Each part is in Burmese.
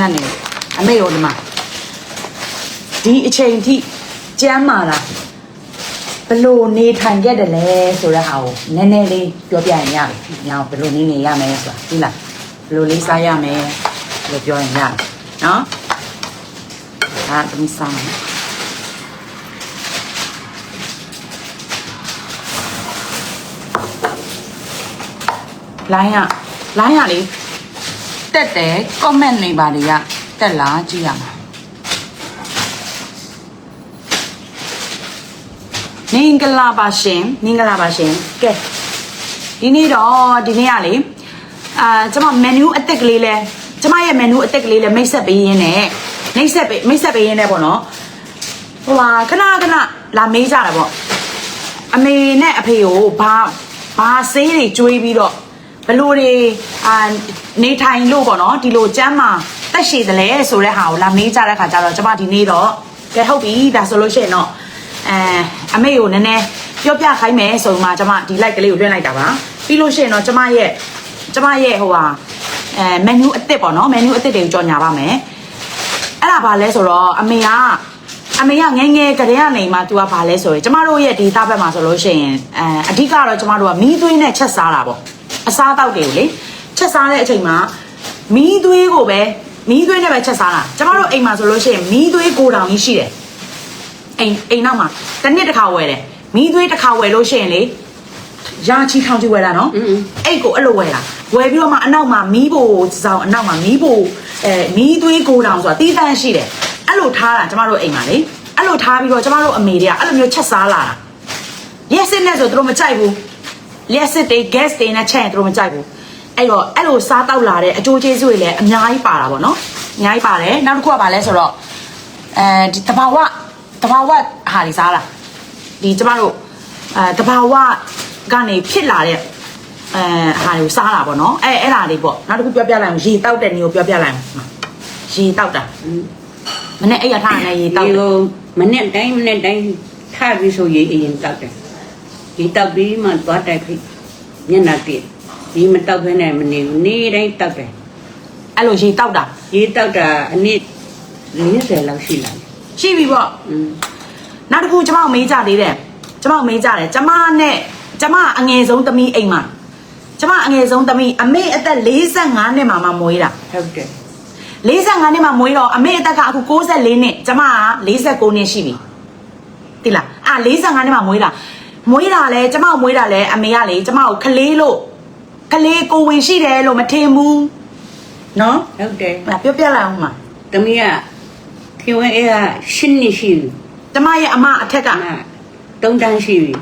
နတ်နေအမေရောဒီမှာဒီအချိန်ထိကြမ်းမာတာဘလို့နေထိုင်ခဲ့တယ်လဲဆိုတဲ့ဟာကိုနည်းနည်းလေးပြောပြရင်ရပြီ။ညောင်ဘလို့နေနေရမယ်ဆိုတာသိလားဘလို့လေးစားရမယ်လို့ပြောရင်ရတယ်နော်။ဒါသမီးစားမယ်လိုင်းရလိုင်းရလေ တက်တယ် comment နေပါလေရတက်လားကြည့်ရမှာမင်္ဂလာပါရှင်မင်္ဂလာပါရှင်ကဲဒီနေ့တော့ဒီနေ့ကလေအာကျွန်မ menu အသစ်ကလေးလဲကျွန်မရဲ့ menu အသစ်ကလေးလဲမိတ်ဆက်ပေးရင်းနဲ့မိတ်ဆက်ပေးမိတ်ဆက်ပေးရင်းနဲ့ပေါ့နော်ဟိုဟာခဏခဏလာမေးကြတာပေါ့အမေနဲ့အဖေကိုဘာဘာဆေးတွေကျွေးပြီးတော့ ဘလို့တွေအာနေထိုင်လို့ပေါ့နော်ဒီလိုကျမ်းမာတက်ရှိတယ်လေဆိုတဲ့ဟာကိုလာမေးကြတဲ့ခါကျတော့ကျွန်မဒီနေ့တော့ကဲဟုတ်ပြီဒါဆိုလို့ရှိရင်တော့အဲအမေကိုနည်းနည်းပြောပြခိုင်းမယ်ဆိုမှကျွန်မဒီ like ကလေးကိုလွှင့်လိုက်တာပါပြီးလို့ရှိရင်တော့ကျွန်မရဲ့ကျွန်မရဲ့ဟိုဟာအဲ menu အသစ်ပေါ့နော် menu အသစ်တွေကိုကြော်ညာပါမယ်အဲ့ဒါဘာလဲဆိုတော့အမေကအမေကငယ်ငယ်ကလေးကနေမှ तू ကဘာလဲဆိုရင်ကျမတို့ရဲ့ဒေတာဘက်မှာဆိုလို့ရှိရင်အဲအဓိကတော့ကျမတို့ကမီးသွေးနဲ့ချက်စားတာပေါ့ အစားတောက်တွေကိုလေချက်စားတဲ့အချိန်မှာမီးသွေးကိုပဲမီးသွေးနဲ့ပဲချက်စားတာကျမတို့အိမ်မှာဆိုလို့ရှိရင်မီးသွေးကိုတောင်ကြီးရှိတယ်အိမ်အိမ်နောက်မှာတစ်နှစ်တစ်ခါဝယ်တယ်မီးသွေးတစ်ခါဝယ်လို့ရှိရင်လေရာချီထောင်ချီဝယ်တာနော်อืมအဲ့ကိုအဲ့လိုဝယ်တာဝယ်ပြီးတော့မှအနောက်မှာမီးဖို့စောင်းအနောက်မှာမီးဖို့အဲမီးသွေးကိုတောင်ဆိုတာတီးတန့်ရှိတယ်အဲ့လိုထားတာကျမတို့အိမ်မှာလေအဲ့လိုထားပြီးတော့ကျမတို့အမေတွေကအဲ့လိုမျိုးချက်စားလာတာရက်စစ်နဲ့ဆိုသူတို့မကြိုက်ဘူး ရက်စစ်တွေ gas တွေနဲ့ချက်ရင်သူတို့မကြိုက်ဘူးအဲ့တော့အဲ့လိုစားတောက်လာတဲ့အကျိုးကျေးဇူးတွေလည်းအများကြီးပါတာပေါ့နော်အများကြီးပါတယ်နောက်တစ်ခုကဘာလဲဆိုတော့အဲဒီတဘာဝတဘာဝဟာတွေစားတာဒီကျမတို့အဲတဘာဝကနေဖြစ်လာတဲ့အဲဟာကိုစားတာပေါ့နော်အဲအဲ့ဒါလေးပေါ့နောက်တစ်ခုပြောပြလိုက်အောင်ရေတောက်တဲ့နေကိုပြောပြလိုက်အောင်ရေတောက်တာမနေ့အဲ့ရထားနေရေတောက်ဒီတယ်လိုမနဲ့တိုင်းမနဲ့တိုင်းထပြီးဆိုရေးအရင်တောက်တယ်ဒီတောက်ပြီးမှသွားတိုက်ဖိ ညနာပြည့်ဒီမတောက်ဖ ೇನೆ မနေဘူးနေ့တိုင်းတောက်တယ် အဲ့လိုရေတောက်တာ ရေးတောက်တာအနည်း40လောက်ရှိလာတယ် ရှိပြီပေါ့ อืม နောက်တစ်ခုကျမကိုမေးကြသေးတယ်ကျမကိုမေးကြတယ်ကျမနဲ့ကျမအငယ်ဆုံးသမီးအိမ်မှာကျမအငယ်ဆုံးသမီးအမေအသက်45နှစ်မှာမှမွေးတာ ဟုတ်တယ် 45နှစ်မှာမွေးတော့အမေအသက်ကအခု64နှစ်ကျမက49နှစ်ရှိပြီတိလားအာ45နှစ်မှာမွေးတာ မွေးတာလဲကျမကိုမွေးတာလဲအမေကလေကျမကိုခလေးလို့ခလေးကိုဝင်ရှိတယ်လို့မထင်ဘူးနော်ဟုတ်တယ်ငါပြောပြလိုက်အောင်မှာတမီးကခင်ဝဲအဲ့ကရှင်းနေရှိပြီကျမရဲ့အမအထက်ကအမတုံးတန်းရှိပြီ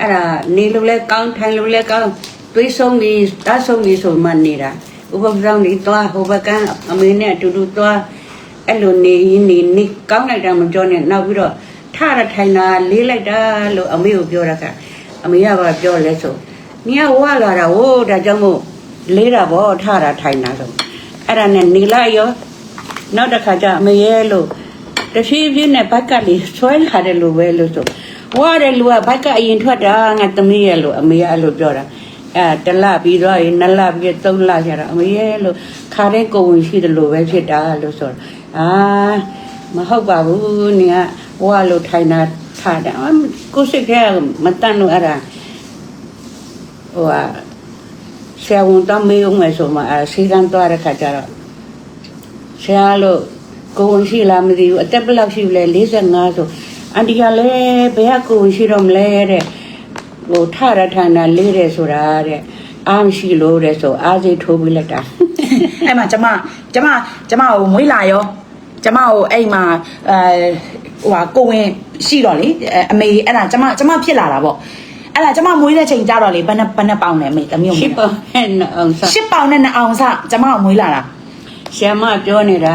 အဲ့ဒါနေလို့လဲကောင်းထိုင်လို့လဲကောင်းသွေးဆုံးပြီးတတ်ဆုံးပြီးဆိုမှနေတာဥပပဆောင်နေသွားဟိုဘက်ကအမေနဲ့အတူတူသွားအဲ့လိုနေရင်းနေနေကောင်းလိုက်တာမပြောနဲ့နောက်ပြီးတော့ ထရထိုင်တာလေးလိုက်တာလို့အမေကိုပြောတာကအမေကဘာပြောလဲဆိုနီးကဝါလာတာဟိုးဒါကြောင့်မို့လေးတာဗောထရထိုင်တာဆိုအဲ့ဒါနဲ့နေလိုက်ရောနောက်တစ်ခါကျအမေရဲ့လို့တဖြည်းဖြည်းနဲ့ဘက်ကလေးဆွဲလာတယ်လို့ပဲလို့ဆိုဝါတဲ့လူကဘက်ကအရင်ထွက်တာငါသမီးရဲ့လို့အမေကအဲ့လိုပြောတာအဲတလပြီးတော့ရင်နှစ်လပြီးသုံးလကျတော့အမေရဲ့လို့ခါတဲ့ကိုယ်ဝင်ရှိတယ်လို့ပဲဖြစ်တာလို့ဆိုတော့အာမဟုတ်ပါဘူးနင်က ဝါလို့ထိုင်တာထားတယ်အာကိုယ်စိတ်ထဲမတန်လို့အဲ့ဒါဟိုဟာဆရာဝန်တော့မေးအောင်မယ်ဆိုမှအဲစီကံသွားတဲ့ခါကျတော့ဆရာလို့ကိုယ်ဝင်ရှိလားမသိဘူးအသက်ဘယ်လောက်ရှိလဲ45ဆိုအန်တီကလည်းဘယ်ကကိုယ်ဝင်ရှိတော့မလဲတဲ့ဟိုထရထနာလေးတယ်ဆိုတာတဲ့အားမရှိလို့တဲ့ဆိုအားစိတ်ထိုးပြီးလိုက်တာအဲ့မှာကျမကျမကျမကိုမွေးလာရောကျမကိုအဲ့မှာအဲ ဟိုဟာကိုဝင်ရှိတော့လေအဲအမေအဲ့ဒါကျမကျမဖြစ်လာတာပေါ့အဲ့ဒါကျမမွေးတဲ့ချိန်ကြတော့လေဘယ်နှဘယ်နှပေါင်လဲအမေတမျိုးရှစ်ပေါ်ဟဲ့နော်အောင်စားရှစ်ပေါင်နဲ့နှစ်အောင်စကျမကိုမွေးလာတာဆရာမပြောနေတာ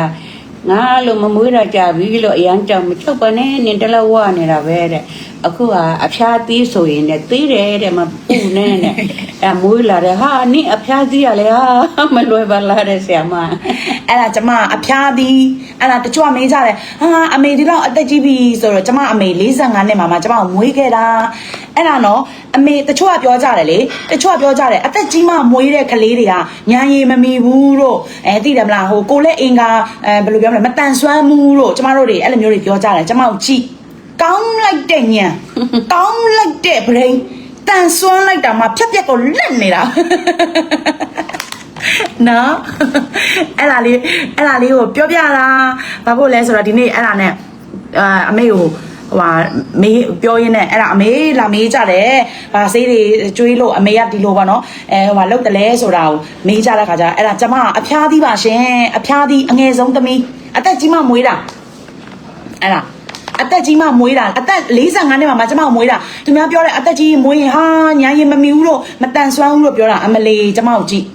ငါလို့မမွေးတော့ကြပြီလို့အရန်ကြောင်မချုပ်ပါနဲ့နင်တလဝနေတာပဲတဲ့ အခုကအဖျားသီးဆိုရင်လည်းသီးတယ်တဲ့မပူနဲ့တဲ့အဲမွေးလာတယ်ဟာနင့်အဖျားသီးရလေဟာမလွယ်ပါလားတဲ့ဆရာမအဲ့ဒါကျမအဖျားသည်အဲ့ဒါတချို့ကမေးကြတယ်ဟာအမေဒီလောက်အသက်ကြီးပြီဆိုတော့ကျမအမေ45နှစ်မှာမှကျမကိုမွေးခဲ့တာအဲ့ဒါနော်အမေတချို့ကပြောကြတယ်လေတချို့ကပြောကြတယ်အသက်ကြီးမှမွေးတဲ့ကလေးတွေကညာရည်မမီဘူးလို့အဲသိတယ်မလားဟိုကိုလက်အင်္ဂါအဲဘယ်လိုပြောမလဲမတန်ဆွမ်းမှုလို့ကျမတို့တွေအဲ့လိုမျိုးတွေပြောကြတယ်ကျမကိုကြည့် ကောင်းလိုက်တဲ့ညံကောင်းလိုက်တဲ့ brain တန်ဆွမ်းလိုက်တာမှဖြက်ဖြက်ကိုလက်နေတာနော်အဲ့ဒါလေးအဲ့ဒါလေးကိုပြောပြတာဘာဖို့လဲဆိုတော့ဒီနေ့အဲ့ဒါနဲ့အာအမေကိုဟိုဟာမေးပြောရင်းနဲ့အဲ့ဒါအမေလာမေးကြတယ်ဗာဆေးတွေကျွေးလို့အမေကဒီလိုပါနော်အဲဟိုဟာလောက်တလဲဆိုတာကိုမေးကြတဲ့ခါကျအဲ့ဒါကျမအဖျားသီးပါရှင်အဖျားသီးအငယ်ဆုံးသမီးအသက်ကြီးမှမွေးတာအဲ့ဒါ အသက်ကြီးမှမွေးတာအသက်45နှစ်မှာမှကျမကိုမွေးတာသူများပြောတယ်အသက်ကြီးမွေးရင်ဟာညာရင်မမီဘူးလို့မတန်ဆွမ်းဘူးလို့ပြောတာအမလီကျမကိုကြည့်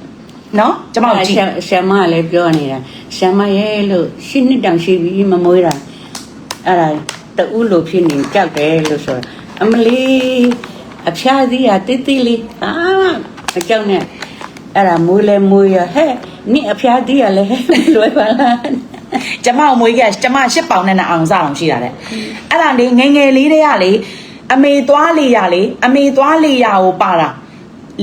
နော်ကျမကိုကြည့်ဆရာမလည်းပြောနေတာဆရာမရဲ့လို့ရှင်းနှစ်တောင်ရှိပြီမမွေးတာအဲ့ဒါတူလို့ဖြစ်နေကြောက်တယ်လို့ဆိုတော့အမလီအဖျားသီးရတိတိလေးအာအကြောက်နဲ့အဲ့ဒါမွေးလဲမွေးရဟဲ့နင့်အဖျားသီးရလဲလွယ်ပါလား ကျမကိုမွေးခဲ့ကျမရှစ်ပေါင်နဲ့နဲ့အောင်စားအောင်ရှိတာတဲ့အဲ့ဒါလေငယ်ငယ်လေးတည်းကလေအမေသွားလေရလေအမေသွားလေရကိုပါတာ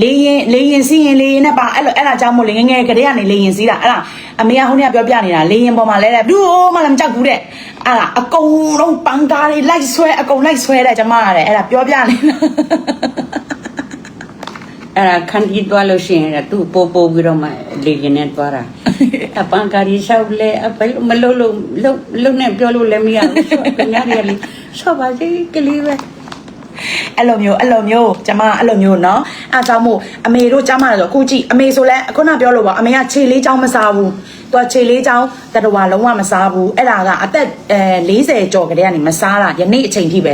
လေရင်လေရင်စီးရင်လေရင်နဲ့ပါအဲ့လိုအဲ့ဒါကြောင့်မို့လေငယ်ငယ်ကလေးကနေလေရင်စီးတာအဲ့ဒါအမေကဟိုနေ့ကပြောပြနေတာလေရင်ပေါ်မှာလဲတဲ့ဘူးမှလည်းမကြောက်ဘူးတဲ့အဲ့ဒါအကုန်လုံးပန်းကားလေးလိုက်ဆွဲအကုန်လိုက်ဆွဲတဲ့ကျမကတဲ့အဲ့ဒါပြောပြနေတာ အဲ့ဒါခန္တီသွားလို့ရှိရင်သူ့ပို့ပို့ပြီးတော့မှလေရင်နဲ့သွားတာအပန်းကာရီလျှောက်လဲအဘယ်လိုမလို့လို့လုံလုံနဲ့ပြောလို့လည်းမရဘူးဆိုတော့ညရီလေးဆော့ပါစေကလေးပဲ အဲ့လိုမျိုးအဲ့လိုမျိုးကျမအဲ့လိုမျိုးเนาะအားကြောင့်မို့အမေတို့ကျမလည်းဆိုအခုကြည့်အမေဆိုလဲခုနပြောလို့ပါအမေကခြေလေးချောင်းမစားဘူးသူကခြေလေးချောင်းတတဝါလုံးဝမစားဘူးအဲ့ဒါကအသက်အဲ40ကျော်ကလေးကနေမစားတာယနေ့အချိန်ထိပဲ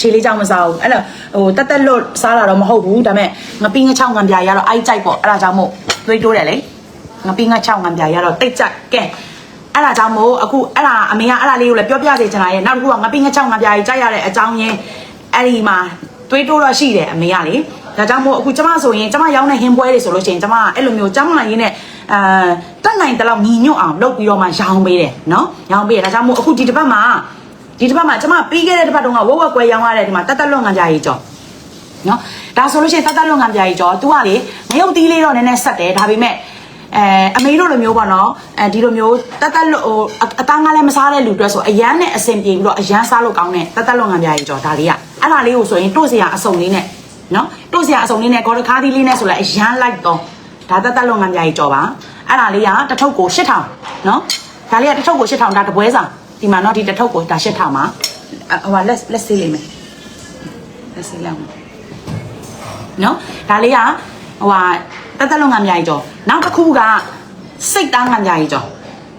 ခြေလေးချောင်းမစားဘူးအဲ့လိုဟိုတက်တက်လွတ်စားတာတော့မဟုတ်ဘူးဒါပေမဲ့ငပင်းငချောင်းငံပြာရတော့အိုက်ကြိုက်ပေါ့အဲ့ဒါကြောင့်မို့သွေးတိုးတယ်လေငပင်းငချောင်းငံပြာရတော့တိတ်ကြိုက်ကဲအဲ့ဒါကြောင့်မို့အခုအဲ့ဒါအမေကအဲ့ဒါလေးကိုလည်းပြောပြစေချင်တာရဲ့နောက်တစ်ခုကငပင်းငချောင်းငံပြာကြီးကြိုက်ရတဲ့အကြောင်းရင်းအဲ့ဒီမှာတွေးတိုးတော့ရှိတယ်အမေကလေဒါကြောင့်မို့အခုကျမဆိုရင်ကျမရောင်းတဲ့ဟင်းပွဲတွေဆိုလို့ရှိရင်ကျမကအဲ့လိုမျိုးကျမရင်းနဲ့အာတက်နိုင်တလောက်ညီညွတ်အောင်လုပ်ပြီးတော့မှရောင်းပေးတယ်နော်ရောင်းပေးတယ်ဒါကြောင့်မို့အခုဒီတစ်ပတ်မှာ ဒီတစ်ပတ်မှာကျမပြီးခဲ့တဲ့တစ်ပတ်တုန်းကဝက်ဝက်ကွဲရောင်းရတဲ့ဒီမှာတက်တက်လွတ်ငံကြရေးကြော်နော်ဒါဆိုလို့ရှိရင်တက်တက်လွတ်ငံပြရေးကြော် तू ကလေမယုတ်တီးလေးတော့နည်းနည်းဆက်တယ်ဒါပေမဲ့အဲအမေတို့လိုမျိုးပေါ့နော်အဲဒီလိုမျိုးတက်တက်လွတ်ဟိုအအသားငါလည်းမစားတဲ့လူတွေဆိုအရန်နဲ့အစင်ပြေပြီးတော့အရန်စားလို့ကောင်းတဲ့တက်တက်လွတ်ငံပြရေးကြော်ဒါလေးကအဲ့ဒါလေးကိုဆိုရင်တို့စရာအစုံလေးနဲ့နော်တို့စရာအစုံလေးနဲ့ကော်တခါးသီးလေးနဲ့ဆိုလဲအရန်လိုက်တော့ဒါတက်တက်လုံးငန်းပြာကြီးကြော်ပါအဲ့ဒါလေးကတစ်ထုပ်ကို8000နော်ဒါလေးကတစ်ထုပ်ကို8000ဒါတပွဲစာ ဒီမှာနော်ဒီတစ်ထုပ်ကိုဒါ8000ပါအဟိုကလက်လက်ဆေးလေးမယ်လက်ဆေးလောက်မယ်နော်ဒါလေးကဟိုဟာတက်တက်လုံးငန်းပြာကြီးကြော်နောက်တစ်ခုကစိတ်သားငန်းပြာကြီးကြော်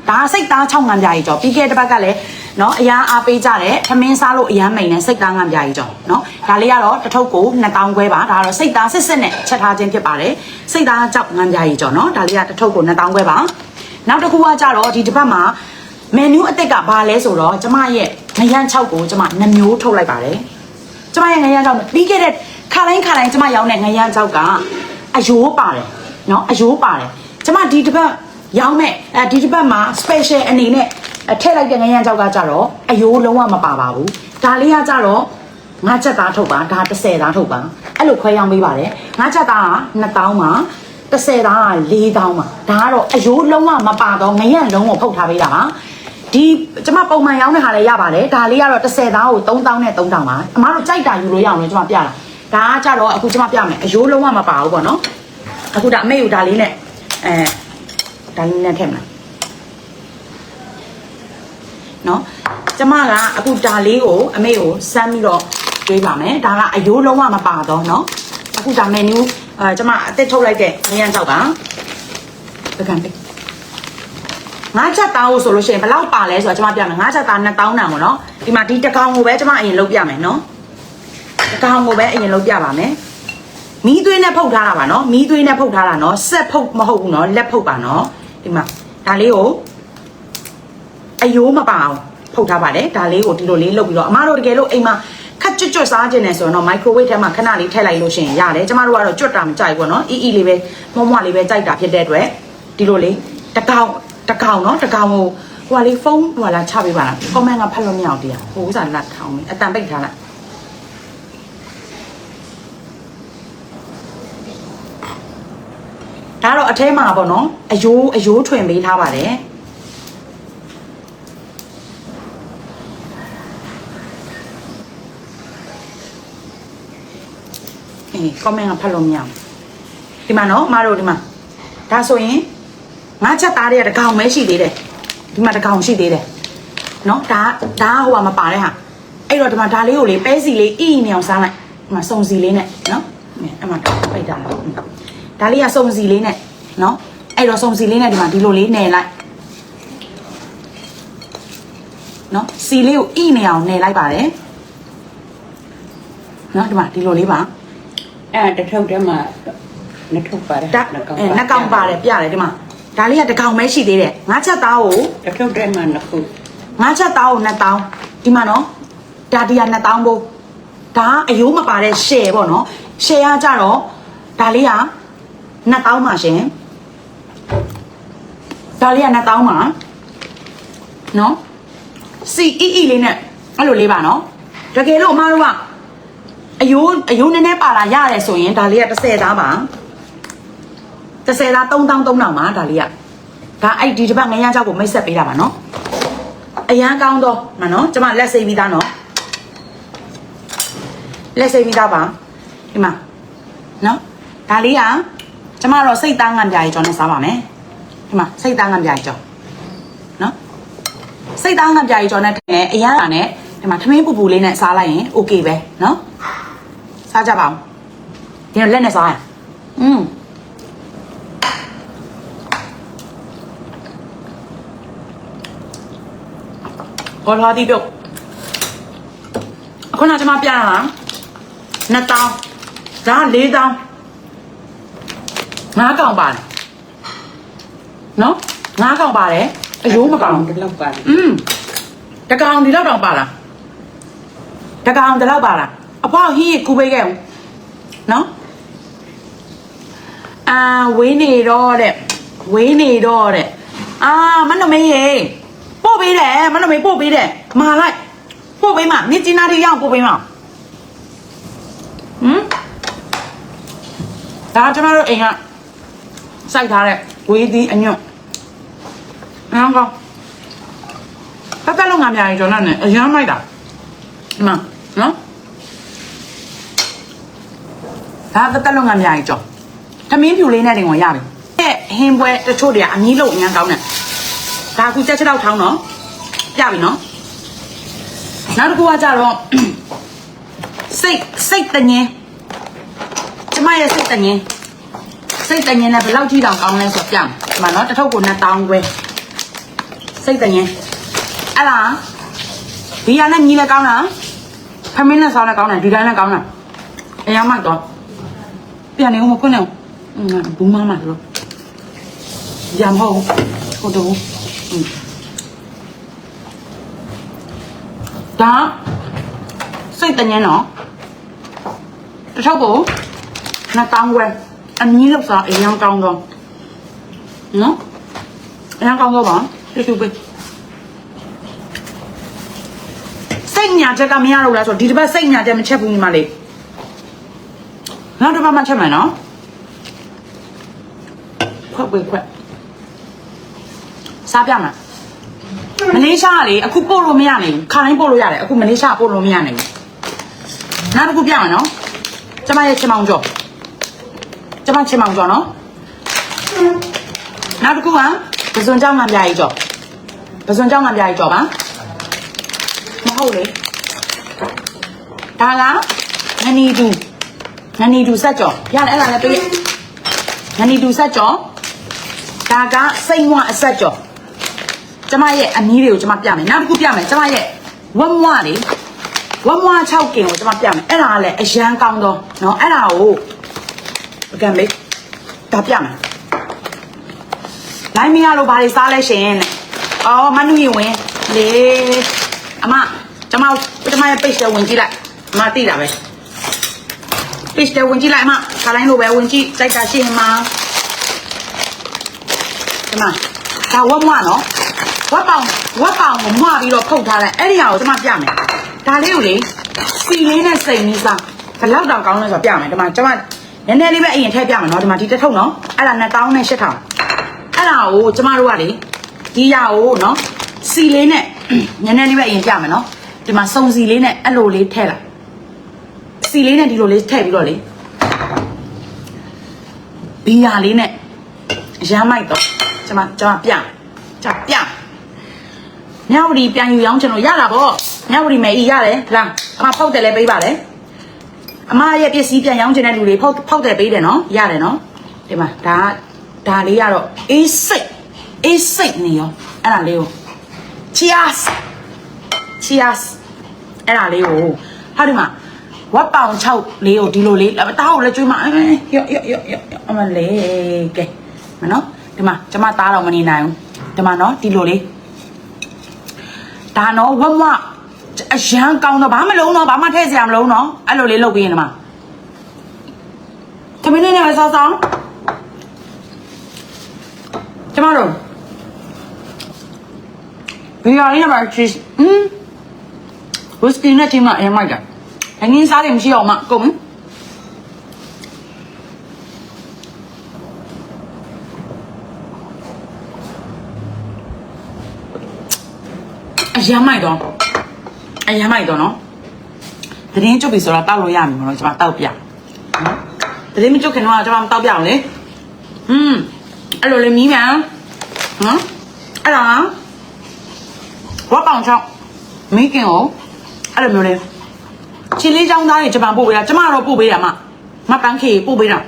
ဒါစိတ်သား6ငန်းပြာကြီးကြော်ပြီးခဲ့တဲ့ဘက်ကလည်းနော်အရန်အားပေးကြတယ်ထမင်းစားလို့အရန်မိန်နဲ့စိတ်သားငန်းပြာကြီးကြော်နော်ဒါလေးကတော့တစ်ထုပ်ကို2000ခွဲပါဒါကတော့စိတ်သားစစ်စစ်နဲ့ချက်ထားခြင်းဖြစ်ပါတယ်စိတ်သားကြောက်ငန်းပြာကြီးကြော်နော်ဒါလေးကတစ်ထုပ်ကို2000ခွဲပါနောက်တစ်ခုကကြတော့ဒီတစ်ပတ်မှာ မန်နူးအသစ်ကဘာလဲဆိုတော့ကျမရဲ့ငရမ်း6ကိုကျမနှမျိုးထုတ်လိုက်ပါတယ်ကျမရဲ့ငရမ်းကြောက်ပြီးခဲ့တဲ့ခါတိုင်းခါတိုင်းကျမရောင်းတဲ့ငရမ်းကြောက်ကအယိုးပါတယ်နော်အယိုးပါတယ်ကျမဒီတစ်ပတ်ရောင်းမဲ့အဲဒီတစ်ပတ်မှာ special အနေနဲ့အထည့်လိုက်တဲ့ငရမ်းကြောက်ကကြတော့အယိုးလုံးဝမပါပါဘူးဒါလေးကကြတော့ငါးချက်သားထုတ်ပါဒါ30သားထုတ်ပါအဲ့လိုခွဲရောင်းပေးပါတယ်ငါးချက်သားက2000ပါ30သားက4000ပါဒါကတော့အယိုးလုံးဝမပါတော့ငရမ်းလုံးကိုဖုတ်ထားပေးတာပါ ဒီကျမပုံမှန်ရောင်းတဲ့ဟာလည်းရပါတယ်ဒါလေးကတော့30သားကို3000နဲ့3000ပါအမတို့ကြိုက်တာယူလို့ရအောင်လို့ကျမပြတာဒါကကြတော့အခုကျမပြမယ်အရိုးလုံးဝမပါဘူးပေါ့နော်အခုဒါအမေယူဒါလေးနဲ့အဲဒါလေးနဲ့ထည့်မလားနော်ကျမကအခုဒါလေးကိုအမေကိုစမ်းပြီးတော့တွေးပါမယ်ဒါကအယိုးလုံးဝမပါတော့နော်အခုဒါ menu အဲကျမအစ်စ်ထုတ်လိုက်တဲ့ငရန်ကြောက်ပါပကံပကံ 9ချက်တောင်းဆိုလို့ရှိရင်ဘလောက်ပါလဲဆိုတော့ကျွန်မပြမယ်9ချက်တောင်း1000တန်ပေါ့နော်ဒီမှာဒီတကောင်ကိုပဲကျွန်မအရင်လုပ်ပြမယ်နော်တကောင်ကိုပဲအရင်လုပ်ပြပါမယ်မီးသွေးနဲ့ဖုတ်ထားတာပါနော်မီးသွေးနဲ့ဖုတ်ထားတာနော်ဆက်ဖုတ်မဟုတ်ဘူးနော်လက်ဖုတ်ပါနော်ဒီမှာဒါလေးကိုအယိုးမပါအောင်ဖုတ်ထားပါတယ်ဒါလေးကိုဒီလိုလေးလုပ်ပြီးတော့အမတို့တကယ်လို့အိမ်မှာခက်ကြွကြွစားခြင်းနဲ့ဆိုတော့ microwave ထဲမှာခဏလေးထည့်လိုက်လို့ရှိရင်ရတယ်ကျမတို့ကတော့ကြွတာမကြိုက်ဘူးเนาะအီအီလေးပဲမွားမွားလေးပဲကြိုက်တာဖြစ်တဲ့အတွက်ဒီလိုလေးတကောင် တကောင်နော်တကောင်ကိုဟိုဟာလေးဖုန်းဟိုဟာလာချပေးပါလား comment ကဖတ်လို့မရအောင်တရားဟိုဥစားလက်ထောင်းမယ်အတန်ပိတ်ထားလိုက်ဒါတော့အထဲမှာပေါ့နော်အယိုးအယိုးထွင်ပေးထားပါတယ်အေး comment ကဖတ်လို့မရအောင်ဒီမှာနော်မအားလို့ဒီမှာဒါဆိုရင် ငါချက်သားတွေကတကောင်ပဲရှိသေးတယ်ဒီမှာတကောင်ရှိသေးတယ်နော်ဒါဒါဟိုကမပါတဲ့ဟာအဲ့တော့ဒီမှာဒါလေးကိုလေပဲစီလေးအီနေအောင်စားလိုက်ဒီမှာစုံစီလေးနဲ့နော်အဲ့မှာပိတ်တာလားဒါလေးကစုံစီလေးနဲ့နော်အဲ့တော့စုံစီလေးနဲ့ဒီမှာဒီလိုလေးနယ်လိုက်နော်စီလေးကိုအီနေအောင်နယ်လိုက်ပါတယ်နော်ဒီမှာဒီလိုလေးပါအဲ့ဒါတစ်ထုပ်ထဲမှာနှစ်ထုပ်ပါတယ်ဒါအဲနှက်ကောင်ပါတယ်ပြတယ်ဒီမှာ ဒါလေးကတစ်ကောင်ပဲရှိသေးတယ်ငါးချက်သားကိုတစ်ထုပ်ထဲမှာနှစ်ခုငါးချက်သားကိုနှစ်တောင်းဒီမှာနော်ဒါဒီကနှစ်တောင်းပို့ဒါကအယိုးမပါတဲ့ share ပေါ့နော် share ကကြတော့ဒါလေးကနှစ်တောင်းပါရှင်ဒါလေးကနှစ်တောင်းပါနော်စီအီအီလေးနဲ့အဲ့လိုလေးပါနော်တကယ်လို့အမတို့ကအယိုးအယိုးနည်းနည်းပါလာရတယ်ဆိုရင်ဒါလေးက30သားပါ 30လား3000 3000ပါဒါလေးကဒါအဲ့ဒီတစ်ပတ်ငရမ်းကြောက်ကိုမိတ်ဆက်ပေးတာပါနော်အရန်ကောင်းတော့မနော်ကျမလက်စိတ်ပြီးသားနော်လက်စိတ်ပြီးသားပါဒီမှာနော်ဒါလေးကကျမတော့စိတ်သားငံပြားကြီးကျော်နဲ့စားပါမယ်ဒီမှာစိတ်သားငံပြားကြီးကျော်နော်စိတ်သားငံပြားကြီးကျော်နဲ့ထဲအရန်ကနဲ့ဒီမှာထမင်းပူပူလေးနဲ့စားလိုက်ရင် okay ပဲနော်စားကြပါဦးဒီတော့လက်နဲ့စားရင်อืม ခေါ်လာသည်ပြုတ်အခုနကကျွန်မပြရလားနှစ်တောင်းဒါလေးတောင်းငါးကောင်ပါတယ်နော်ငါးကောင်ပါတယ်အယိုးမကောင်တစ်လောက်ပါတယ်อืมတကောင်ဒီလောက်တောင်ပါလားတကောင်ဒီလောက်ပါလားအဖေဟင်းရကူပေးခဲ့ဦးနော်အာဝေးနေတော့တဲ့ဝေးနေတော့တဲ့အာမနမေးရေ ပို့ပေးတယ်မနမေးပို့ပေးတယ်မာလိုက်ပို့ပေးမှာမြစ်ကြီးနားတိရောက်ပို့ပေးမှာဟမ်ဒါကျွန်တော်တို့အိမ်ကစိုက်ထားတဲ့ဝေးသီးအညွန့်အောင်ကောဖက်ကလုံးငါများကြီးကျွန်တော်နဲ့အရမ်းမိုက်တာဒီမှာနော်ဒါဖက်ကလုံးငါများကြီးကြောသမင်းဖြူလေးနဲ့တင်ဝင်ရပြီတဲ့ဟင်းပွဲတချို့တွေကအမီးလို့အញ្ញမ်းကောင်းတယ် ဒါအခုချက်ချက်တော့ထောင်းတော့ပြပြီနော်နောက်တစ်ခုကကြတော့စိတ်စိတ်တငင်းကျမရဲ့စိတ်တငင်းစိတ်တငင်းနဲ့ဘယ်လောက်ကြီးတောင်ကောင်းလဲဆိုတော့ပြမယ်ဒီမှာနော်တစ်ထုပ်ကို2000ခွဲစိတ်တငင်းအဲ့ဒါဒီရနဲ့ညီလည်းကောင်းတာဖမင်းနဲ့ဆောင်းလည်းကောင်းတယ်ဒီတိုင်းလည်းကောင်းတာအရင်မှတော့ပြန်နေဦးမခွနဲ့ဦးဘူးမမလို့ရမဟုတ်ဟိုတော့ ဒါစိတ်တညင်းနော်တချို့ကိုနှစ်တောင်းဝဲအမီးလောက်စားအရင်ကောင်းတော့နော်အရင်ကောင်းတော့ပါတိကျပဲစိတ်ညာချက်ကမရတော့ဘူးလားဆိုတော့ဒီတစ်ပတ်စိတ်ညာချက်မချက်ဘူးညီမလေးနောက်တစ်ပတ်မှချက်မယ်နော်ခွက်ဝေခွက် စားပြမှာမလေးရှားကလေအခုပို့လို့မရနိုင်ဘူးခါတိုင်းပို့လို့ရတယ်အခုမလေးရှားပို့လို့မရနိုင်ဘူးနောက်တစ်ခုပြမယ်နော်ကျမရဲ့ချင်မောင်ကျော်ကျမချင်မောင်ကျော်နော်နောက်တစ်ခုကပဇွန်ကြောင့်ငံပြားကြီးကျော်ပဇွန်ကြောင့်ငံပြားကြီးကျော်ပါမဟုတ်လေဒါကငဏီတူငဏီတူဆက်ကျော်ရတယ်အဲ့ဒါလည်းတွေ့ငဏီတူဆက်ကျော်ဒါကစိတ်ဝအဆက်ကျော် ကျမရဲ့အမီးတွေကိုကျမပြမယ်နောက်တစ်ခုပြမယ်ကျမရဲ့ဝက်မွားလေဝက်မွား6ကင်ကိုကျမပြမယ်အဲ့ဒါကလည်းအရန်ကောင်းတော့เนาะအဲ့ဒါကိုပကံလေးဒါပြမယ်လိုင်းမရလို့ဘာတွေစားလဲရှင်တဲ့အော်မနူရီဝင်လေ အမကျမကျမရဲ့ပိတ်စဝင်ကြည့်လိုက် အမသိတာပဲ page တဲ့ဝင်ကြည့်လိုက်အမခါတိုင်းလိုပဲဝင်ကြည့်စိုက်တာရှိရင်မှာဒီမှာဒါဝက်မွားနော် ဝက်ပောင်ဝက်ပောင်ကိုမွားပြီးတော့ဖုတ်ထားလိုက်အဲ့ဒီဟာကိုကျွန်မပြမယ်ဒါလေးကိုလေစီလေးနဲ့စိန်နီးစားဘယ်လောက်တောင်ကောင်းလဲဆိုတော့ပြမယ်ဒီမှာကျွန်မနည်းနည်းလေးပဲအရင်ထည့်ပြမယ်နော်ဒီမှာဒီတစ်ထုပ်နော်အဲ့ဒါ2000နဲ့8000အဲ့ဒါကိုကျမတို့ကလေဒီရကိုနော်စီလေးနဲ့နည်းနည်းလေးပဲအရင်ပြမယ်နော်ဒီမှာစုံစီလေးနဲ့အဲ့လိုလေးထည့်လိုက်စီလေးနဲ့ဒီလိုလေးထည့်ပြီးတော့လေဘီယာလေးနဲ့ရမ်းမိုက်တော့ကျမကျမပြကျပြ ညဝတီပြန်ယူရောင်းချင်လို့ရတာပေါ့ညဝတီမယ်ဤရတယ်လားအမဖောက်တယ်လဲပေးပါလေအမရဲ့ပစ္စည်းပြန်ရောင်းချင်တဲ့လူတွေဖောက်ဖောက်တယ်ပေးတယ်နော်ရတယ်နော်ဒီမှာဒါဒါလေးကတော့အေးစိတ်အေးစိတ်နေရောအဲ့ဒါလေးကို cheers cheers အဲ့ဒါလေးကိုဟာဒီမှာဝက်ပောင်6လေးကိုဒီလိုလေးတားကိုလည်းကျွေးမအေးရော့ရော့ရော့ရော့အမလေးကဲမနော်ဒီမှာကျမတားတော့မနေနိုင်ဘူးဒီမှာနော်ဒီလိုလေး ဒါနော်ဝက်မအရန်ကောင်းတော့ဘာမလုံးတော့ဘာမှထည့်စရာမလုံးတော့အဲ့လိုလေးလုပ်ပြီးရင်ဒီမှာသမီးလေးနဲ့ပဲစောစောင်းကျမတို့ဘယ်ရလေးနဲ့ပါချစ်อืมဝစ်ကီနဲ့ချင်းမအရင်မိုက်တာအငင်းစားတယ်မရှိအောင်မကုန် အရင်မိုက်တော့အရင်မိုက်တော့နော်သတင်းကျုပ်ပြီဆိုတော့တောက်လို့ရပြီမလို့ကျွန်မတောက်ပြနော်သတင်းမကျုပ်ခင်တော့ကျွန်မမတောက်ပြအောင်လေอืมအဲ့လိုလေမီးမြန်နော်အဲ့ဒါဝတ်ပောင်ချောင်းမိခင်ကိုအဲ့လိုမျိုးလေချင်းလေးချောင်းသားတွေဂျပန်ပို့ပေးတာကျမတော့ပို့ပေးတာမမပန်းခေပို့ပေးတာ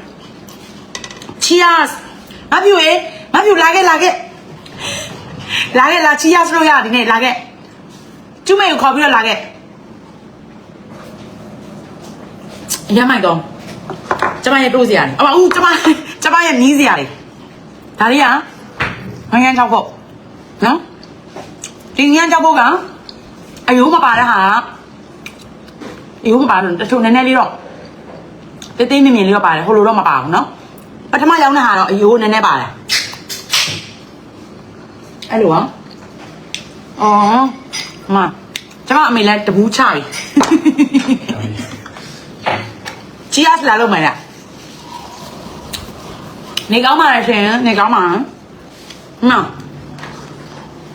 cheers မဖြူရေမဖြူလာခဲ့လာခဲ့လာခဲ့လာ cheers လို့ရဒီနေ့လာခဲ့ ကျုမေကိုခေါ်ပြီးတော့လာခဲ့ရမ်းမိုက်တော့ကျမရဲ့တိုးစရာလေအမဦးကျမကျမရဲ့မြည်စရာလေဒါလေးကငန်းငန်းချောက်ဖို့နော်ဒီငန်းချောက်ဖို့ကအယိုးမပါတဲ့ဟာကအယိုးမပါတော့တချို့နည်းနည်းလေးတော့တေးသေးမြင်မြင်လေးတော့ပါတယ်ဟိုလိုတော့မပါဘူးနော်ပထမရောင်းတဲ့ဟာတော့အယိုးနည်းနည်းပါတယ်အဲ့လိုဟောအော် မကျမအမေလည်းတဘူးချပြီချီယာစလာလို့မလားနေကောင်းပါလားရှင်နေကောင်းပါနော်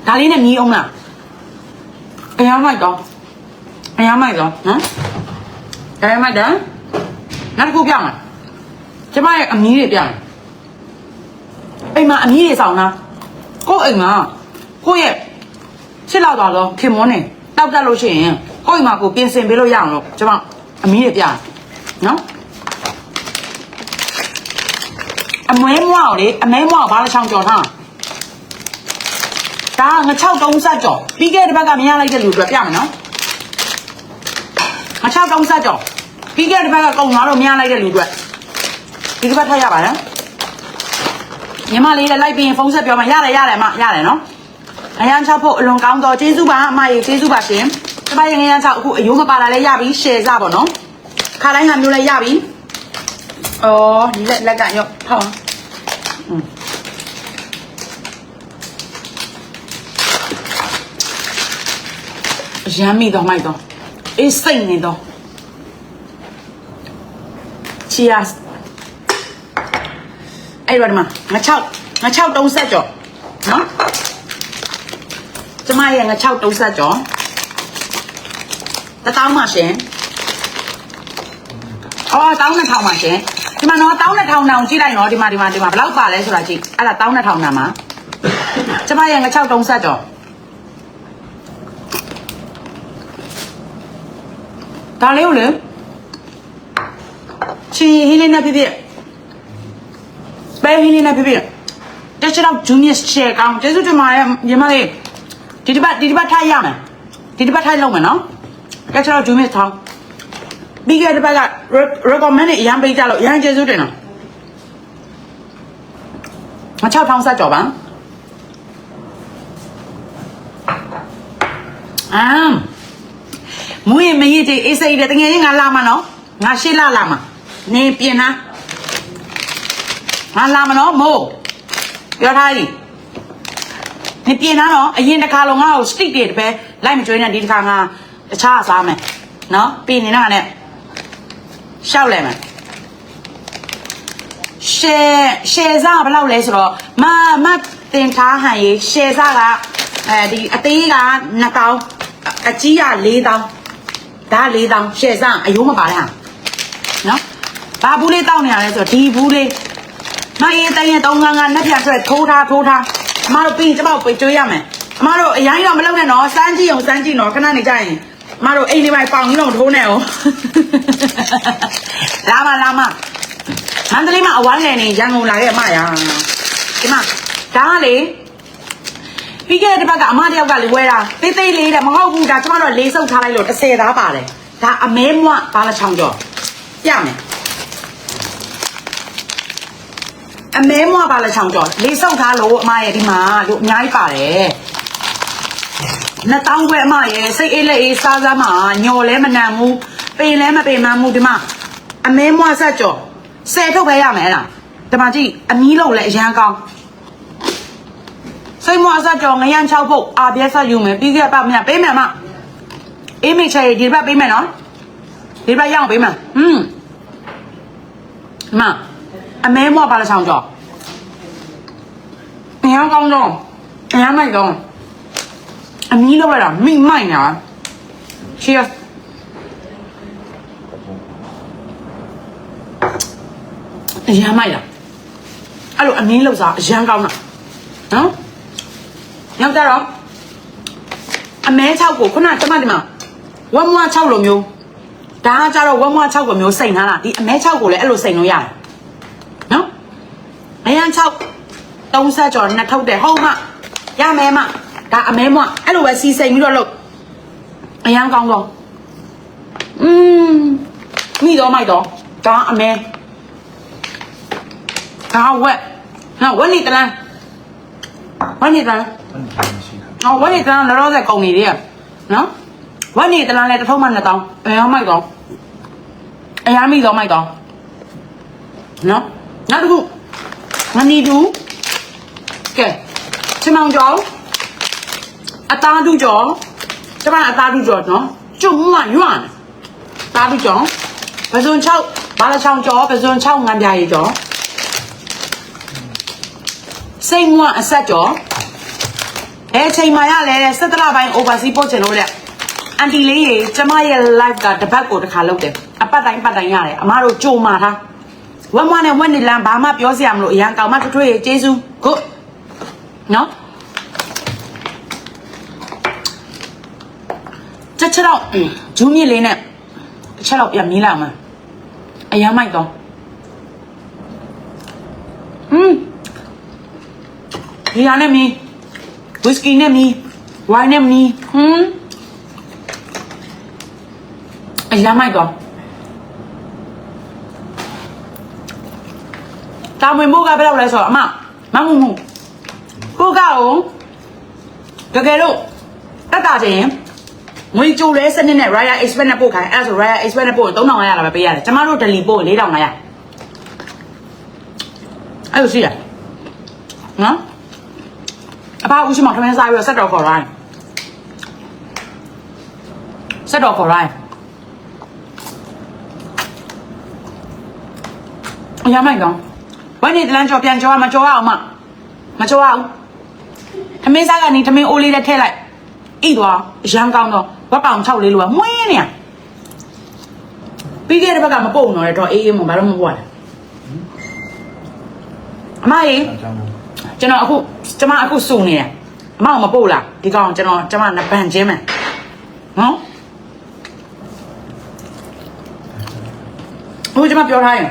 ဒါလေးနဲ့မြည်အောင်လားအရင်မိုက်တော့အရင်မိုက်တော့နော်အရင်မိုက်တယ်နောက်တစ်ခုပြမယ်ကျမရဲ့အမီးတွေပြမယ်အိမ်မှာအမီးတွေဆောင်လားကိုယ့်အိမ်မှာကိုယ့် ရဲ့ချစ်လောက်သွားတော့ခင်မွန်းနေတောက်တက်လို့ရှိရင်ကိုယ့်အိမ်မှာကိုပြင်ဆင်ပေးလို့ရအောင်လို့ကျမအမီးတွေပြမယ်နော်အမွေးမွားကိုလေအမဲမွားကိုဘာလို့ချောင်းကြော်ထားဒါငါ6တုံးဆက်ကြော်ပြီးခဲ့တဲ့ဘက်ကမရလိုက်တဲ့လူတွေပြမယ်နော်ငါ6တုံးဆက်ကြော်ပြီးခဲ့တဲ့ဘက်ကကုံသွားတော့မရလိုက်တဲ့လူတွေဒီတစ်ပတ်ထပ်ရပါနော်ညီမလေးလည်းလိုက်ပြီးရင်ဖုန်းဆက်ပြောမှရတယ်ရတယ်အမရတယ်နော် အရန်ချဖို့အလွန်ကောင်းတော့ကျေးဇူးပါအမရေကျေးဇူးပါရှင်ကျမရဲ့ငရန်ချအခုအယိုးမပါတာလည်းရပြီ share ကြပါနော်ခါတိုင်းဟာမျိုးလည်းရပြီအော်ဒီလက်လက်ကရော့ဟောင်းอืมရမ်းမိတော့မိုက်တော့အေးစိတ်နေတော့ cheers အဲ့ဒီမှာငါ6ငါ6တုံးဆက်ကြော်နော် ကျမရဲ့ငါ6တုံးဆက်ကြော်တတောင်းပါရှင်အော်တောင်းနဲ့ထောင်ပါရှင်ဒီမှာနော်တောင်းနဲ့ထောင်တောင်ကြည့်လိုက်နော်ဒီမှာဒီမှာဒီမှာဘယ်လောက်ပါလဲဆိုတာကြည့်အဲ့ဒါတောင်းနဲ့ထောင်နာမှာကျမရဲ့ငါ6တုံးဆက်ကြော်ဒါလေးကိုလေချီဟင်းလေးနဲ့ဖြစ်ဖြစ်ပဲဟင်းလေးနဲ့ဖြစ်ဖြစ်တက်ချတော့ junior share ကောင်းကျေးဇူးတင်ပါတယ်ညီမလေး ဒီတစ်ပတ်ဒီတစ်ပတ်ထိုက်ရမယ်ဒီတစ်ပတ်ထိုက်လုပ်မယ်နော်တက်ချတော့ junior ထောင်းပြီးခဲ့တဲ့ဘက်က recommend နဲ့အရန်ပေးကြလို့အရန်ကျေးဇူးတင်တော့ငါ6ထောင်းဆက်ကြော်ပါအမ်မွေးမရည်တဲ့အေးစိတ်တဲ့တကယ်ရင်ငါလာမှာနော်ငါရှေ့လာလာမှာနေပြင်လားငါလာမှာနော်မို့ပြောထားရင် နေပြင်လားနော်အရင်တစ်ခါလုံးငါ့ကိုစတိတ်တွေပဲလိုက်မကျွေးနဲ့ဒီတစ်ခါငါတခြားစားမယ်နော်ပြင်နေတော့နဲ့ရှောက်လဲမယ်ရှယ်ရှယ်စားဘယ်လောက်လဲဆိုတော့မမတင်ထားဟန်ရေးရှယ်စားကအဲဒီအသေးက2000အကြီးက4000ဒါ4000ရှယ်စားအယိုးမပါတဲ့ဟာနော်ဘာဘူးလေးတောက်နေရလဲဆိုတော့ဒီဘူးလေးမအေးတိုင်းရဲ့3ငန်းကနှစ်ပြတ်ဆွဲထိုးထားထိုးထား အမတို့ပြီးရင်ကျမတို့ပြေးကြွေးရမယ်အမတို့အရင်တော့မလုပ်နဲ့နော်စမ်းကြည့်အောင်စမ်းကြည့်နော်ခဏနေကြရင်အမတို့အိမ်လေးပိုင်းပေါင်ကြီးတော့ထိုးနေအောင်လာမလာမမန္တလေးမှာအဝိုင်းနယ်နေရန်ကုန်လာခဲ့အမရာဒီမှာဒါကလေပြီးခဲ့တဲ့တစ်ပတ်ကအမတယောက်ကလေဝဲတာသေးသေးလေးတဲ့မဟုတ်ဘူးဒါကျမတို့လေးစုပ်ထားလိုက်လို့30သားပါတယ်ဒါအမဲမွဘာလာချောင်းကြောပြမယ် အမဲမွဘာလာချောင်းကြောလေးစုပ်ထားလို့အမရဲ့ဒီမှာလို့အများကြီးပါတယ်နှစ်တောင်းခွဲအမရဲ့စိတ်အေးလက်အေးစားစားမှာညော်လဲမနံဘူးပင်လဲမပင်မမှုဒီမှာအမဲမွဆက်ကြောဆယ်ထုတ်ပဲရမယ်အဲ့ဒါဒီမှာကြည့်အမီးလုံးလည်းအရန်ကောင်းစိတ်မွဆက်ကြောငရမ်း6ဖုတ်အာပြက်ဆက်ယူမယ်ပြီးခဲ့ပတ်မြတ်ပေးမယ်မအေးမိချေဒီဘက်ပေးမယ်နော်ဒီဘက်ရအောင်ပေးမယ်ဟွန်းဒီမှာ အမဲမွပါလာဆောင်ကြောအရန်ကောင်းတော့အရန်မိုက်တော့အမီးလုံးလိုက်တာမိမိုက်ညာ cheers အရန်မိုက်တာအဲ့လိုအမင်းလောက်စားအရန်ကောင်းတာနော်နောက်ကြတော့အမဲ6ကိုခုနကျမဒီမှာဝမ်မွား6လိုမျိုးဒါကကြတော့ဝမ်မွား6ကိုမျိုးစိန်ထားတာဒီအမဲ6ကိုလည်းအဲ့လိုစိန်လို့ရတယ်နော် အရန်6 30ကျော်နှစ်ထုတ်တယ်ဟုတ်မရမယ်မဒါအမဲမွားအဲ့လိုပဲစီစိန်ပြီးတော့လုပ်အရန်ကောင်းတော့อืมမိတော့မိုက်တော့ဒါအမဲဒါဝက်နော်ဝက်နေတလားဝက်နေတလားအဲ့ဒီမရှိတာအော်ဝက်နေတလားလောလောဆယ်ကုန်နေသေးရနော်ဝက်နေတလားလဲတစ်ထုံးမှ2000အဲဟောမိုက်တော့အရာမိတော့မိုက်တော့နော်နောက်တစ်ခု မနီတူကဲချမောင်ကျော်အသားတူကျော်ကျမအသားတူကျော်နော်ကျုံမရွာနေသားတူကျော်ပဇွန်6ဘာလာချောင်းကျော်ပဇွန်6ငံပြားရီကျော်စိတ်မွအဆက်ကြောအဲချိန်မှရလဲစက်တလပိုင်း oversea ပို့ချင်လို့တဲ့အန်တီလေးရေကျမရဲ့ live ကတပတ်ကိုတစ်ခါလုပ်တယ်အပတ်တိုင်းပတ်တိုင်းရတယ်အမားတို့ကြိုမာထား ဝမ်မနဲ့ဝက်နေလန်ဘာမှပြောစရာမလိုအရန်ကောင်မထွထွေးရေကျေးဇူး good နော်ချက်ချက်တော့ဂျူးမြစ်လေးနဲ့တစ်ချက်တော့ပြန်မီးလိုက်အောင်မယ်အရန်မိုက်တော့ဟွန်းဒီဟာနဲ့မီဝီစကီနဲ့မီဝိုင်းနဲ့မီဟွန်းအရမ်းမိုက်တော့ တာမွေမိုးကဘယ်လောက်လဲဆိုတော့အမမမမှုကိုကအောင်တကယ်လို့တက်တာချင်းငွေကြိုလဲစနစ်နဲ့ Raya Express နဲ့ပို့ခိုင်းအဲ့ဒါဆို Raya Express နဲ့ပို့ရင်3500လာပဲပေးရတယ်ကျမတို့ Delhi ပို့ရင်4500အဲ့လိုရှိရနော်အဖဦးရှိမောင်ထမင်းစားပြီးတော့ဆက်တော်ခေါ်ရိုင်းဆက်တော်ခေါ်ရိုင်းအရမိုက်ကောင် ဘယ်နေတလန်းကြော်ပြန်ကြော်မကြော်အောင်မမကြော်အောင်ထမင်းစားကနေထမင်းအိုးလေးနဲ့ထည့်လိုက်ဣသွားရမ်းကောင်းတော့ဝက်ပောင်6လေးလိုကမွေးနေရပြီးခဲ့တဲ့ဘက်ကမပုံတော့တော့အေးအေးမဘာလို့မပွားလဲအမကြီးအကြောင်းမို့ကျွန်တော်အခုကျမအခုစုနေတယ်အမောင်မပို့လားဒီကောင်ကျွန်တော်ကျမနဗန်ချင်းမယ်နော်ဟိုကျမပြောထားရင်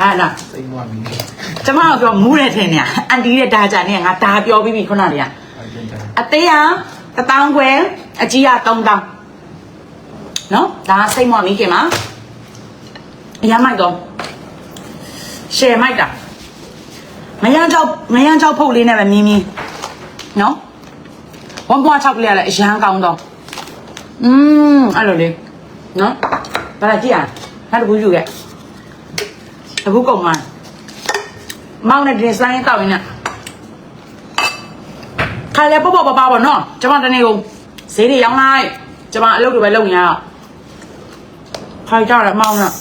ဟာလားစိတ်မွားပြီးကျမကပြောမူးတယ်ထင်နေရအန်တီရဲ့ဒါကြနေငါဒါပြောပြီးပြီခုနတည်းကအဲ့ဒီတိုင်းအသေးကတစ်တောင်းခွဲအကြီးက3000နော်ဒါစိတ်မွမိခင်မှာအရမ်းမိုက်တော့ရှယ်မိုက်တာမယန်းချောက်မယန်းချောက်ဖုတ်လေးနဲ့ပဲမြင်းမြင်းနော်ဝမ်ပွားချောက်ကလေးကလည်းအရန်ကောင်းတော့อืมအဲ့လိုလေးနော်ဘာလဲကြည့်ရနောက်တစ်ခုယူခဲ့ အခုကုန်သွားမောင်နဲ့ဒီဆိုင်တောက်ရင်းနဲ့ခါလေပေါ့ပေါ့ပါပါပေါ့နော်ကျွန်မတနေ့ကုန်ဈေးတွေရောင်းလိုက်ကျွန်မအလုပ်တွေပဲလုပ်နေရအောင်ခိုင်ကြတယ်မောင်နဲ့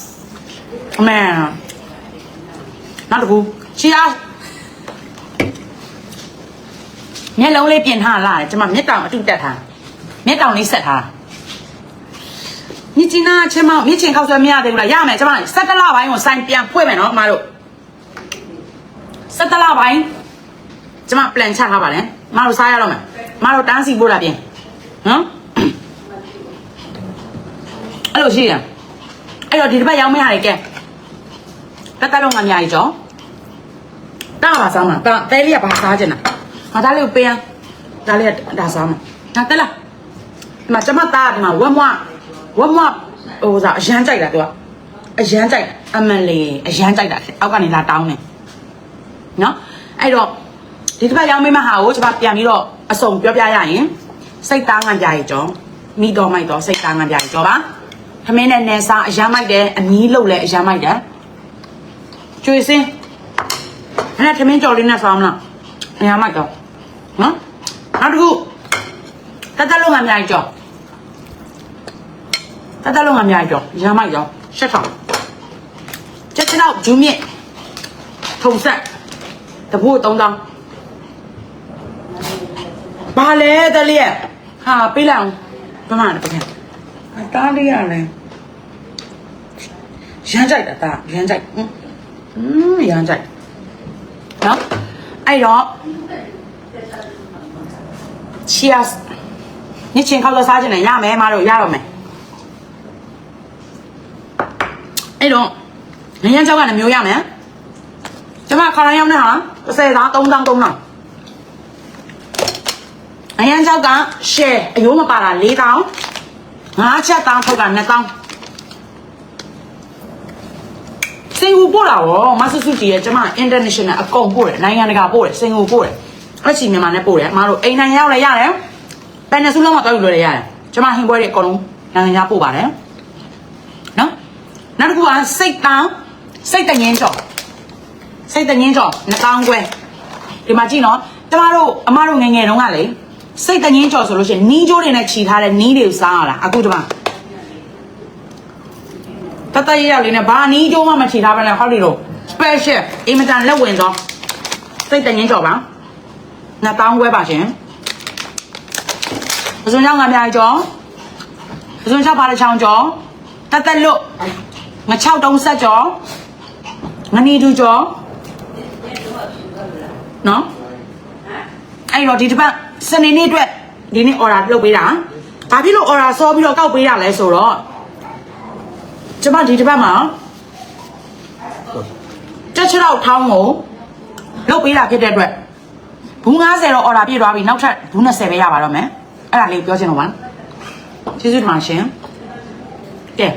အမေနောက်တစ်ခုချီအားမျက်လုံးလေးပြင်ထားလာတယ်ကျွန်မမျက်တောင်အတုတက်ထားမျက်တောင်လေးဆက်ထား မြစ်ချင်းနာချင်းမောင်မြစ်ချင်းခောက်ဆွဲမရသေးဘူးလားရမယ်ကျွန်မစက်တလပိုင်းကိုစိုင်ပြန်ဖွင့်မယ်နော်အမတို့စက်တလပိုင်းကျွန်မ plan ချထားပါလေအမတို့စားရတော့မယ်အမတို့တန်းစီပို့တာပြင်နော်အဲ့လိုရှိရအဲ့တော့ဒီတစ်ပတ်ရောင်းမရတယ်ကဲတက်တက်လုံးကအများကြီးကြောတာပါစားမှာတာတဲလေးကဘာစားချင်တာငါသားလေးကိုပေးရဒါလေးကဒါစားမှာဒါတက်လားဒီမှာကျမသားကဒီမှာဝက်မွ ဝက်မွဟိုစားအရန်ကြိုက်တာသူကအရန်ကြိုက်အမလေးအရန်ကြိုက်တာအောက်ကနေလာတောင်းနေနော်အဲ့တော့ဒီတစ်ပတ်ရောင်းပေးမဟာကိုကျမပြန်ပြီးတော့အစုံပြောပြရရင်စိတ်သားငံပြရေကြောမိတော်မိုက်တော့စိတ်သားငံပြရေကြောပါခမင်းနဲ့နယ်စားအရန်မိုက်တယ်အမီးလုတ်လဲအရန်မိုက်တယ်ကျွေစင်းအဲ့ဒါခမင်းကြော်လေးနဲ့စားမလားအရန်မိုက်တော့နော်နောက်တစ်ခုတက်တက်လုံးငံပြရေကြော တက်တက်လုံးအများကြီးတော့ရမိုက်ရောရှက်ထောင်ကျက်တော့ဂျူးမြင့်ထုံဆက်တဖို့3000ဘာလဲတလျက်ဟာပေးလိုက်အောင်ပမာဏပကံအသားလေးရလဲရမ်းကြိုက်တာဒါရမ်းကြိုက်ဟွန်းရမ်းကြိုက်နော်အဲ့တော့ cheers ညချင်းခောက်လို့စားချင်တယ်ရမယ်မတို့ရတော့မယ် အဲ့တော့ငရမ်းကြောက်ကလည်းမျိုးရမယ်ကျမခါရမ်းရောက်နေဟာ30သား3000 3000အရန်ကြောက်က share အယိုးမပါတာ4000ငါးချက်တောင်းထုတ်တာ2000စင်ကူပို့တာရောမဆူဆူတီရဲ့ကျမ international အကုန်ပို့တယ်နိုင်ငံတကာပို့တယ်စင်ကူပို့တယ်အချီမြန်မာနဲ့ပို့တယ်အမတို့အိမ်နိုင်ငံရောက်လည်းရတယ်ပန်နဆူလုံးမှာတောက်ယူလို့လည်းရတယ်ကျမဟင်းပွဲတွေအကုန်လုံးနိုင်ငံခြားပို့ပါတယ်နော် နောက်တစ်ခုကစိတ်တောင်းစိတ်တငင်းကြော်စိတ်တငင်းကြော်2000ခွဲဒီမှာကြည့်နော်ကျမတို့အမတို့ငယ်ငယ်တုန်းကလေစိတ်တငင်းကြော်ဆိုလို့ရှိရင်နီးကျိုးတွေနဲ့ခြီထားတဲ့နီးတွေကိုစားရတာအခုဒီမှာတတရရလေးနဲ့ဘာနီးကျိုးမှမခြီထားဘဲနဲ့ဟောဒီလို special အင်မတန်လက်ဝင်သောစိတ်တငင်းကြော်ပါ2000ခွဲပါရှင်ပစွန်ချောင်းကများကြော်ပစွန်ချောင်းပါတဲ့ချောင်းကြော်တသက်လွတ် ငချောက်တုံးဆက်ကြော်ငနီတူကြော်နော်အဲ့တော့ဒီတစ်ပတ်စနေနေ့အတွက်ဒီနေ့ order လုပ်ပေးတာဘာဖြစ်လို့ order စောပြီးတော့ကောက်ပေးရလဲဆိုတော့ကျမဒီတစ်ပတ်မှာတက်ချတော့ထောင်းကိုလုပ်ပေးတာဖြစ်တဲ့အတွက်ဘူး90တော့ order ပြည့်သွားပြီနောက်ထပ်ဘူး20ပဲရပါတော့မယ်အဲ့ဒါလေးပြောချင်တော့ပါကျေးဇူးတင်ပါရှင်ကဲ